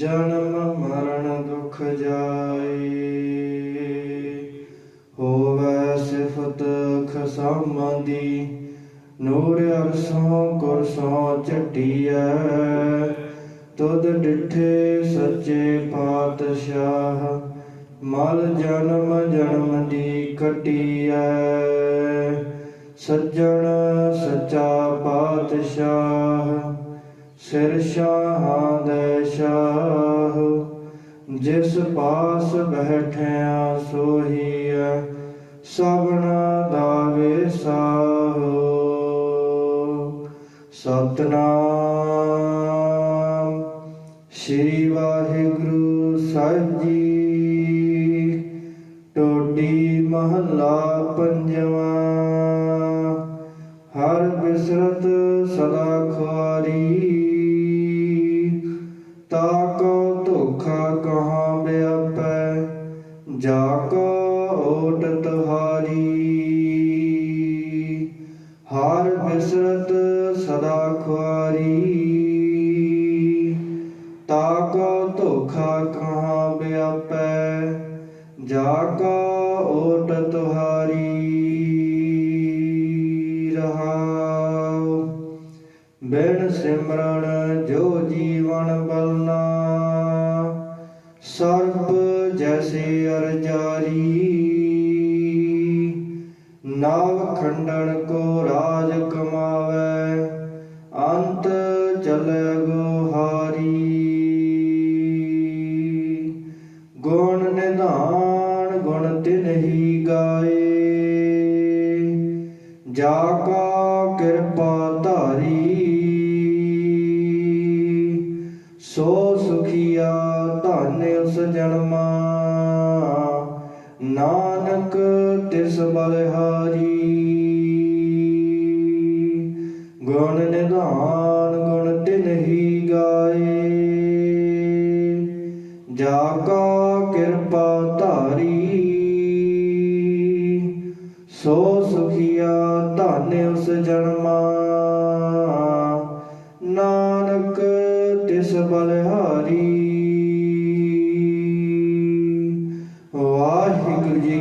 ਜਨਮ ਮਰਨ ਦੁਖ ਜਾਏ। ਹੋਵੇ ਸਿਫਤ ਖਸਮ ਦੀ ਨੂਰ ਅਰਸੋਂ ਕੁਰਸੋਂ ਚਟੀਐ ਤੁਧ ਡਿਠੇ ਸੱਚੇ ਪਾਤਸ਼ਾਹ, ਮਲ ਜਨਮ ਜਨਮ ਦੀ ਕਟੀਐ ਸੱਜਣ ਸੱਚਾ ਪਾਤਸ਼ਾਹ ਸਿਰ ਸ਼ਾਹਾਂ ਦੇ ਸ਼ਾਹ, ਜਿਸ ਪਾਸ ਬੈਠਿਆ ਸੋਹੀਐ, ਸਭਨਾ ਦਾ ਵਿਸਾਹੋ। ਸਤਨਾਮ ਸ੍ਰੀ ਵਾਹਿਗੁਰੂ ਸਾਹਿਬ ਜੀ। ਟੋਡੀ ਮਹੱਲਾ ਪੰਜਵਾਂ, ਹਰ ਬਿਸਰਤ ਸਦਾ ਖੁਆਰੀ। ਜਾ ਕੋ ਓਟ ਤੁਹਾਰੀ। ਹਰ ਬਿਸਰਤ ਸਦਾ ਖੁਆਰੀ। ਤਾ ਕੋ ਧੋਖਾ ਕਹਾ ਵਿਆਪੈ, ਜਾ ਕੋ ਓਟ ਤੁਹਾਰੀ। ਰਹਾਉ ਬਿਨ ਸਿਮਰਨ ਜੋ ਜੀਵਨ ਬਲ। ਜੈਸੇ ਅਰਜਾਰੀ। ਨਾਵ ਖੰਡਨ ਕੋ ਰਾਜ ਕਮਾਵੇ, ਅੰਤ ਚਲੇ ਗੋਹਾਰੀ। ਗੁਣ ਨਿਧਾਨ ਗੁਣ ਤਿਨਹੀ ਗਾਏ, ਜਾ ਕਾ ਕਿਰਪਾ ਧਾਰੀ। ਸੋ ਸੁਖੀਆ ਧਨ ਉਸ ਜਨਮਾ ਨਾਨਕ ਤਿਸ ਬਲਿਹਾਰੀ। ਗੁਣ ਨਿਧਾਨ, ਗੁਣ ਤਿਨਹੀ ਗਾਏ। ਜਾ ਕਾ ਕਿਰਪਾ ਧਾਰੀ। ਸੋ ਸੁਖੀਆ ਧਨ ਉਸ ਜਨਮਾ